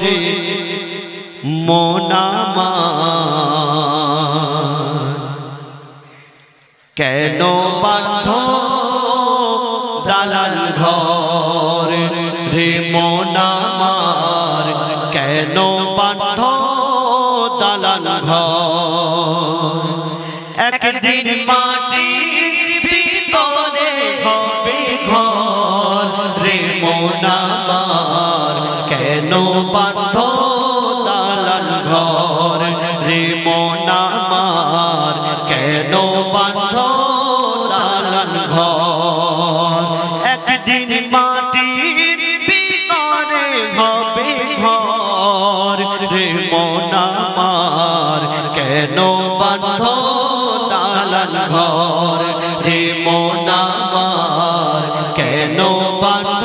রে মোনামা কেন বান্ধ দালাল ঘর রে মোনামার কেন বান্ধ দালাল ঘর? একদিন মাটির কেন বান্ধ দালাল ঘর? রে মোনামার কেন বান্ধ দালাল ঘর? একদিন মাটির ভিতরে হবে ঘর। রে মোনামার কেন বান্ধ দালাল ঘর? রে মোনামার কেন বান্ধ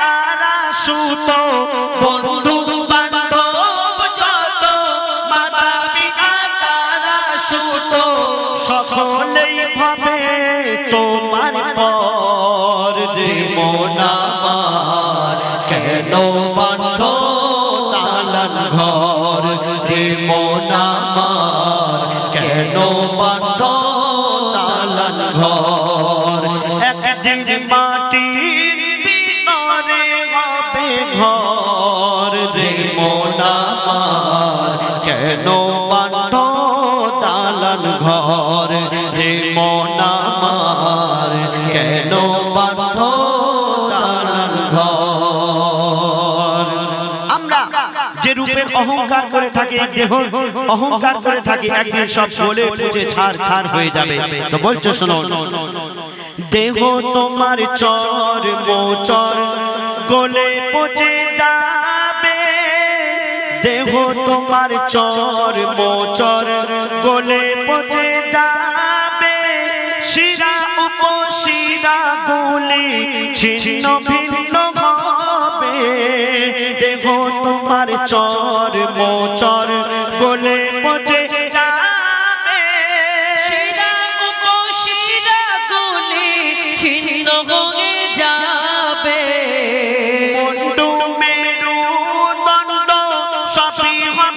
তারা সুত, বন্ধু বান্ধব যত মাতা পিতা তারা সুত, সকলেই ভাবে তোমার পর রে মোনামার কেন বান্ধ তালান ঘর রে মোনামার কেন বান্ধ তালান ঘর? একদিন মাটির ঘর রে মোনামার কেন বান্ধ তালান ঘর রে মোনামার কেন বান্ধ তালান ঘর? আমরা যে রূপের অহংকার করে থাকি দেহ, অহংকার করে থাকি একদিন সব বলে পুজে ছাড় খার হয়ে যাবে। তো বলছো শোনো, দেহ তোমার চর মোচর গলে পচে যাবে, দেহ তোমার চর মোচর। গলে পচে যাবে, শিরা উপশিরা গুলি ছিন্ন ভিন্ন হবে। দেহ তোমার চর মোচর। গলে পচে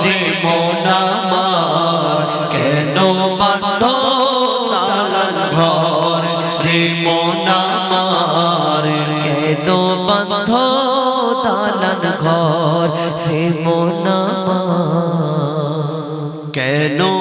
ঘর রে মোনামার কেন বন্ধ দালান ঘর? রে মোনামার কেন বন্ধ দালান ঘর? রে মোনামার কেন